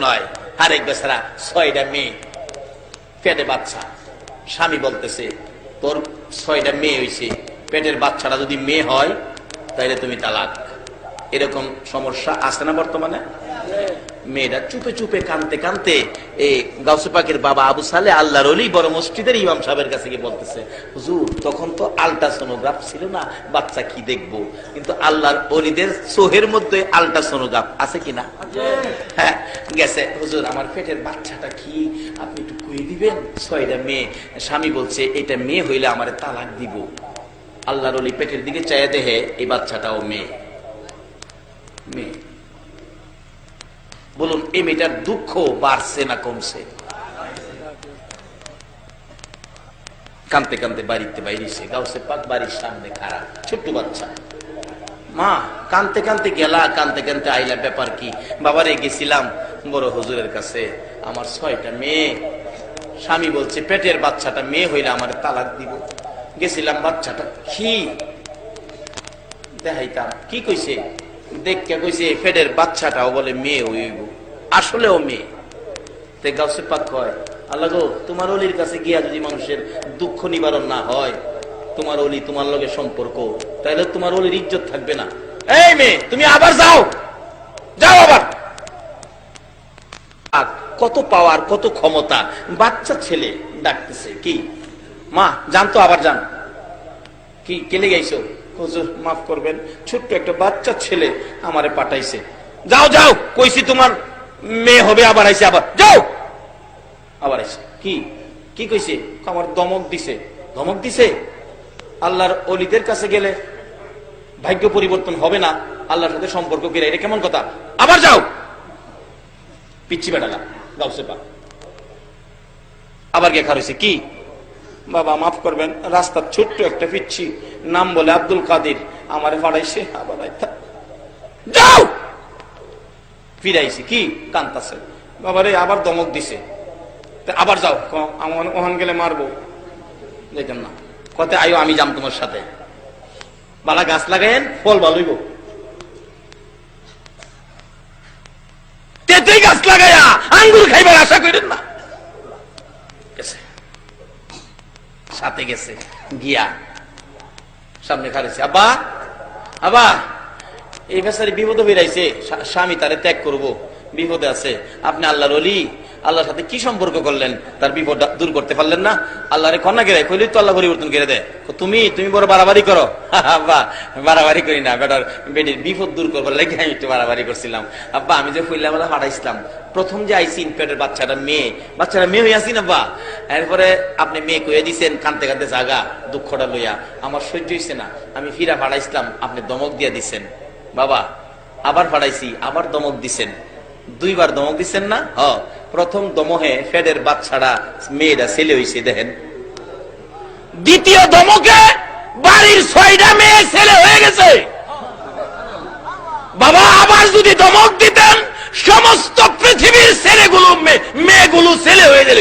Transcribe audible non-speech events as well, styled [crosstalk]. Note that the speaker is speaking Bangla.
নয়। আরেক বেচারা, ছয়টা মেয়ে। পেটে বাচ্চা। স্বামী বলতেছে, তোর ছয়টা মেয়ে হয়েছে পেটের বাচ্চাটা যদি মেয়ে হয় তাহলে তুমি তালাক। এরকম সমস্যা আছে না বর্তমানে? মেয়েরা চুপে চুপে কানতে কানতে এই গাউসে পাকের বাবা আবু সালে আল্লাহর অলি বড় মসজিদের ইমাম সাহেবের কাছে গিয়ে বলতেছে, হুজুর, তখন তো আলট্রাসোনোগ্রাফ ছিল না, বাচ্চা কি দেখব? কিন্তু আল্লাহর অলিদের সোহের মধ্যে আলট্রাসোনোগ্রাফ আছে কিনা হ্যাঁ গেছে, হুজুর, আমার পেটের বাচ্চাটা কি? আপনি একটু কুয়ে দিবেন? ছয়টা মেয়ে, স্বামী বলছে, এটা মেয়ে হইলে আমার তালাক দিব। আল্লাহর অলি পেটের দিকে চাইয়া দেহে এই বাচ্চাটাও মেয়ে। মেয়ে। বলুন, এই মেয়েটার দুঃখ বাড়ছে না কমছে? কানতে কানতে বাড়িতে বাইরেছে, গাউসে পাক বাড়ির সামনে খারাপ ছোট্ট বাচ্চা। মা, কানতে কানতে গেলা, কানতে কানতে আইলা, ব্যাপার কি? বাবারে গেছিলাম, বড় হুজুরের কাছে, আমার ছয়টা মেয়ে। স্বামী বলছে, পেটের বাচ্চাটা মেয়ে হইলে আমার তালাক দিব। গেছিলাম, বাচ্চাটা কি দেখাইতাম, কি কইছে? কইছে পেটের বাচ্চাটাও বলে মেয়ে হইব। আসলেও মেয়ে। তে গাউসে পাক আল্লাহ গো, তোমার অলির কাছে গিয়া যদি মানুষের দুঃখ নিবারণ না হয়, তোমার অলি তোমার লগে সম্পর্ক তাহলে তোমার অলির ইজ্জত থাকবে না। এই মেয়ে, তুমি আবার যাও। যাও আবার। কত পাওয়ার, কত ক্ষমতা। বাচ্চা ছেলে ডাকতেছে, কি? মা জানতো আবার জান কি, কেলে গাইছো? মাফ করবেন, ছোট্ট একটা বাচ্চা ছেলে আমারে পাঠাইছে। যাও যাও, কইছি তোমার মেয়ে হবে, আবার আইছে, আবার। যাও! আবার আইছে। কি? কি কইছে? আমার দমক দিছে। ধমক দিছে? আল্লাহর অলিদের কাছে গেলে ভাগ্য পরিবর্তন হবে না, আল্লাহর সাথে সম্পর্ক গেলে এটা কেমন কথা? আবার যাও! পিচ্ছি বেটালা, গাউসে পা। আবার গে খারইছে কি? বাবা, মাফ করবেন, রাস্তার ছোট্ট একটা পিচ্ছি, নাম বলে আব্দুল কাদির। আমারে ফাড়াইছে যাও! ফিরাইছে, কি কান্তাছে? বাবারে আবার দমক দিছে। আবার যাও আমার ওখান গেলে মারবো। দেখেন না, কতে আয়ো আমি যাম তোমার সাথে। বালা গাছ লাগাইন ফল ভালোইব তেতেই গাছ লাগাইয়া আঙ্গুর খাইবার আশা করেন না। সাথে গেছে, গিয়া সামনে খারেছে আব্বা আবা এই বেচারি বিপদ বেরাইছে স্বা- স্বামী তারে ত্যাগ করব, বিপদে আছে। আপনি আল্লাহর অলি আল্লাহর সাথে কি সম্পর্ক করলেন? তার বিপদ দূর করতে পারলেন না। আল্লাহরে কন্যা গেলে কইলে তো আল্লাহ পরিবর্তন করে দেয়। তুমি তুমি বড় বাড়াবাড়ি করো। [laughs] আব্বা, বাড়াবাড়ি করি না, বেটার, বেটির বিপদ দূর করবার লেগে আমি একটু বাড়াবাড়ি করছিলাম। আব্বা, আমি যে ফুল্লা বেলা হারাইছিলাম। প্রথম যে আইসি পেটের বাচ্চাটা মেয়ে। বাচ্চাটা মেয়ে হয়ে আসি না বা এরপরে আপনি মেয়ে কয়ে দিছেন কানতে কানতে জাগা, দুঃখটা লইয়া। আমার সহ্য হয়েছে না। আমি ফিরা ফাড়াইছিলাম, আপনি দমক দিয়া দিছেন। বাবা, আবার ফাড়াইছি, আবার দমক দিছেন। দুইবার দমক দিচ্ছেন না? হ। প্রথম দমহে ফেডের বাচ্চারা মেয়েরা ছেলে হয়েছে দেখেন। দ্বিতীয় দমকে বাড়ির ছয়টা মেয়ে ছেলে হয়ে গেছে। বাবা, আবার যদি দমক দিতেন, সমস্ত পৃথিবীর ছেলেগুলো মেয়েগুলো ছেলে হয়ে গেলে।